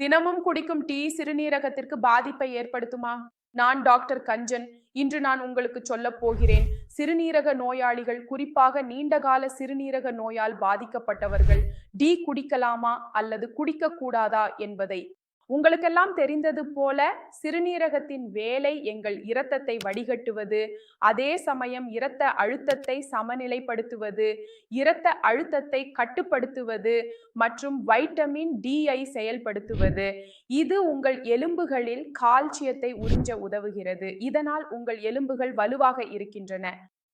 தினமும் குடிக்கும் டீ சிறுநீரகத்திற்கு பாதிப்பை ஏற்படுத்துமா? நான் டாக்டர் கஞ்சன். இன்று நான் உங்களுக்கு சொல்லப் போகிறேன். சிறுநீரக நோயாளிகள் குறிப்பாக நீண்டகால சிறுநீரக நோயால் பாதிக்கப்பட்டவர்கள் டீ குடிக்கலாமா அல்லது குடிக்க கூடாதா என்பதை. உங்களுக்கெல்லாம் தெரிந்தது போல சிறுநீரகத்தின் வேலை எங்கள் இரத்தத்தை வடிகட்டுவது அதே சமயம் இரத்த அழுத்தத்தை சமநிலைப்படுத்துவது இரத்த அழுத்தத்தை கட்டுப்படுத்துவது மற்றும் வைட்டமின் டியை செயல்படுத்துவது. இது உங்கள் எலும்புகளில் கால்சியத்தை உறிஞ்ச உதவுகிறது. இதனால் உங்கள் எலும்புகள் வலுவாக இருக்கின்றன.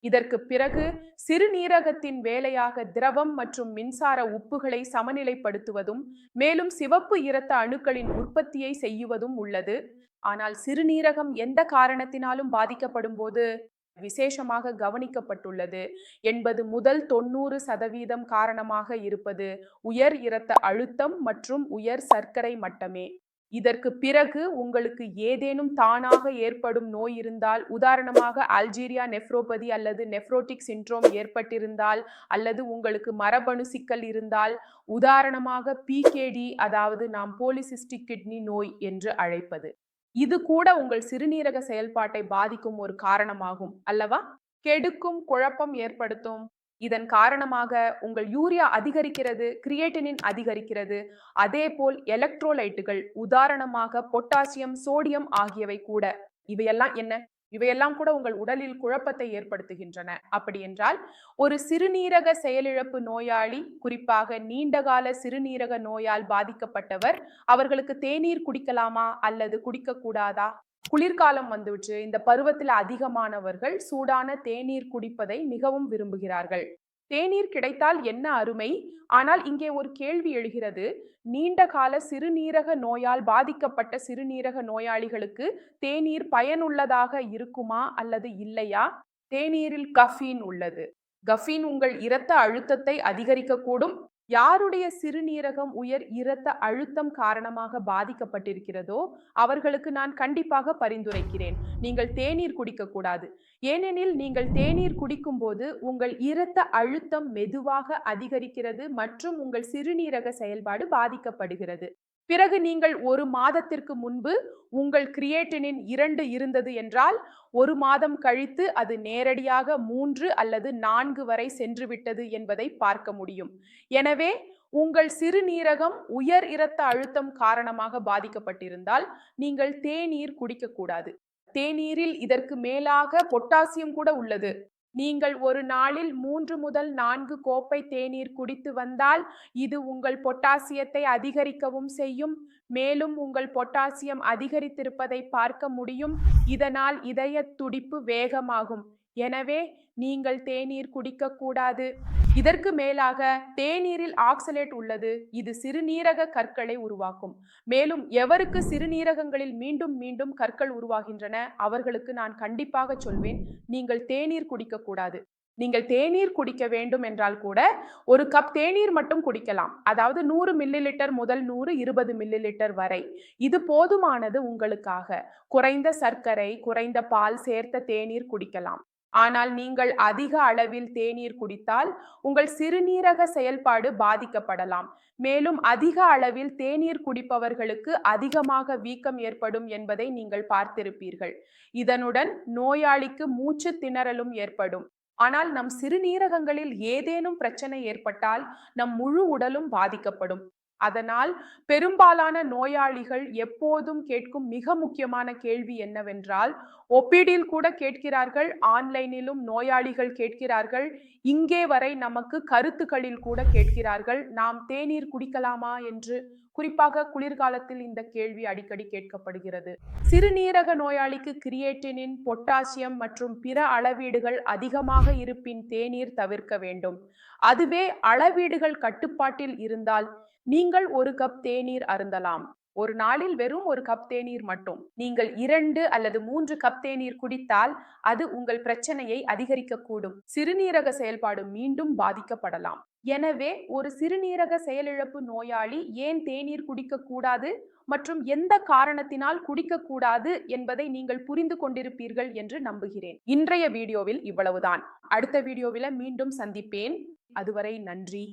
இதற்கு பிறகு சிறுநீரகத்தின் வேலையாக திரவம் மற்றும் மின்சார உப்புகளை சமநிலைப்படுத்துவதும் மேலும் சிவப்பு இரத்த அணுக்களின் உற்பத்தியை செய்யுவதும் உள்ளது. ஆனால் சிறுநீரகம் எந்த காரணத்தினாலும் பாதிக்கப்படும் போது விசேஷமாக கவனிக்கப்பட்டுள்ளது. என்பது முதல் தொண்ணூறு சதவீதம் காரணமாக இருப்பது உயர் இரத்த அழுத்தம் மற்றும் உயர் சர்க்கரை மட்டமே. இதற்கு பிறகு உங்களுக்கு ஏதேனும் தானாக ஏற்படும் நோய் இருந்தால் உதாரணமாக அல்ஜீரியா நெஃப்ரோபதி அல்லது நெஃப்ரோட்டிக் சின்ட்ரோம் ஏற்பட்டிருந்தால் அல்லது உங்களுக்கு மரபணு சிக்கல் இருந்தால் உதாரணமாக பிகேடி அதாவது நாம் போலிசிஸ்டிக் கிட்னி நோய் என்று அழைப்பது. இது கூட உங்கள் சிறுநீரக செயல்பாட்டை பாதிக்கும் ஒரு காரணமாகும் அல்லவா? கெடுக்கும் குழப்பம் ஏற்படுத்தும். இதன் காரணமாக உங்கள் யூரியா அதிகரிக்கிறது கிரியேட்டினின் அதிகரிக்கிறது. அதேபோல் எலக்ட்ரோலைட்டுகள் உதாரணமாக பொட்டாசியம் சோடியம் ஆகியவை கூட. இவையெல்லாம் என்ன? இவையெல்லாம் கூட உங்கள் உடலில் குழப்பத்தை ஏற்படுத்துகின்றன. அப்படி என்றால் ஒரு சிறுநீரக செயலிழப்பு நோயாளி குறிப்பாக நீண்டகால சிறுநீரக நோயால் பாதிக்கப்பட்டவர் அவர்களுக்கு தேநீர் குடிக்கலாமா அல்லது குடிக்கக்கூடாதா? குளிர்காலம் வந்துவிட்டு இந்த பருவத்தில் அதிகமானவர்கள் சூடான தேநீர் குடிப்பதை மிகவும் விரும்புகிறார்கள். தேநீர் கிடைத்தால் என்ன அருமை? ஆனால் இங்கே ஒரு கேள்வி எழுகிறது. நீண்ட கால சிறுநீரக நோயால் பாதிக்கப்பட்ட சிறுநீரக நோயாளிகளுக்கு தேநீர் பயனுள்ளதாக இருக்குமா அல்லது இல்லையா? தேநீரில் கஃபீன் உள்ளது. கஃபீன் உங்கள் இரத்த அழுத்தத்தை அதிகரிக்கக்கூடும். யாருடைய சிறுநீரகம் உயர் இரத்த அழுத்தம் காரணமாக பாதிக்கப்பட்டிருக்கிறதோ அவர்களுக்கு நான் கண்டிப்பாக பரிந்துரைக்கிறேன். நீங்கள் தேநீர் குடிக்கக்கூடாது ஏனெனில் நீங்கள் தேநீர் குடிக்கும்போது உங்கள் இரத்த அழுத்தம் மெதுவாக அதிகரிக்கிறது மற்றும் உங்கள் சிறுநீரக செயல்பாடு பாதிக்கப்படுகிறது. பிறகு நீங்கள் ஒரு மாதத்திற்கு முன்பு உங்கள் கிரியேட்டினின் இரண்டு இருந்தது என்றால் ஒரு மாதம் கழித்து அது நேரடியாக மூன்று அல்லது நான்கு வரை சென்றுவிட்டது என்பதை பார்க்க முடியும். எனவே உங்கள் சிறுநீரகம் உயர் இரத்த அழுத்தம் காரணமாக பாதிக்கப்பட்டிருந்தால் நீங்கள் தேநீர் குடிக்கக்கூடாது. தேநீரில் இதற்கு மேலாக பொட்டாசியம் கூட உள்ளது. நீங்கள் ஒரு நாளில் மூன்று முதல் நான்கு கோப்பை தேநீர் குடித்து வந்தால் இது உங்கள் பொட்டாசியத்தை அதிகரிக்கவும் செய்யும். மேலும் உங்கள் பொட்டாசியம் அதிகரித்திருப்பதை பார்க்க முடியும். இதனால் இதய துடிப்பு வேகமாகும். எனவே நீங்கள் தேநீர் குடிக்கக்கூடாது. இதற்கு மேலாக தேநீரில் ஆக்சலேட் உள்ளது. இது சிறுநீரக கற்களை உருவாக்கும். மேலும் எவருக்கு சிறுநீரகங்களில் மீண்டும் மீண்டும் கற்கள் உருவாகின்றன அவர்களுக்கு நான் கண்டிப்பாக சொல்வேன் நீங்கள் தேநீர் குடிக்கக்கூடாது. நீங்கள் தேநீர் குடிக்க வேண்டும் என்றால் கூட ஒரு கப் தேநீர் மட்டும் குடிக்கலாம். அதாவது நூறு மில்லி லிட்டர் முதல் நூறு இருபது மில்லி லிட்டர் வரை. இது போதுமானது உங்களுக்காக. குறைந்த சர்க்கரை குறைந்த பால் சேர்த்த தேநீர் குடிக்கலாம். ஆனால் நீங்கள் அதிக அளவில் தேநீர் குடித்தால் உங்கள் சிறுநீரக செயல்பாடு பாதிக்கப்படலாம். மேலும் அதிக அளவில் தேநீர் குடிப்பவர்களுக்கு அதிகமாக வீக்கம் ஏற்படும் என்பதை நீங்கள் பார்த்திருப்பீர்கள். இதனுடன் நோயாளிக்கு மூச்சு திணறலும் ஏற்படும். ஆனால் நம் சிறுநீரகங்களில் ஏதேனும் பிரச்சனை ஏற்பட்டால் நம் முழு உடலும் பாதிக்கப்படும். அதனால் பெரும்பாலான நோயாளிகள் எப்போதும் கேட்கும் மிக முக்கியமான கேள்வி என்னவென்றால் ஒப்பீடில் கூட கேட்கிறார்கள் ஆன்லைனிலும் நோயாளிகள் கேட்கிறார்கள் இங்கே வரை நமக்கு கருத்துக்களில் கூட கேட்கிறார்கள் நாம் தேநீர் குடிக்கலாமா என்று குறிப்பாக குளிர்காலத்தில் இந்த கேள்வி அடிக்கடி கேட்கப்படுகிறது. சிறுநீரக நோயாளிக்கு கிரியேட்டினின் பொட்டாசியம் மற்றும் பிற அளவீடுகள் அதிகமாக இருப்பின் தேநீர் தவிர்க்க வேண்டும். அதுவே அளவீடுகள் கட்டுப்பாட்டில் இருந்தால் நீங்கள் ஒரு கப் தேநீர் அருந்தலாம். ஒரு நாளில் வெறும் ஒரு கப் தேநீர் மட்டும். நீங்கள் இரண்டு அல்லது மூன்று கப் தேநீர் குடித்தால் அது உங்கள் பிரச்சனையை அதிகரிக்கக்கூடும். சிறுநீரக செயல்பாடு மீண்டும் பாதிக்கப்படலாம். எனவே ஒரு சிறுநீரக செயலிழப்பு நோயாளி ஏன் தேநீர் குடிக்கக்கூடாது மற்றும் எந்த காரணத்தினால் குடிக்கக்கூடாது என்பதை நீங்கள் புரிந்து கொண்டிருப்பீர்கள் என்று நம்புகிறேன். இன்றைய வீடியோவில் இவ்வளவுதான். அடுத்த வீடியோவில் மீண்டும் சந்திப்பேன். அதுவரை நன்றி.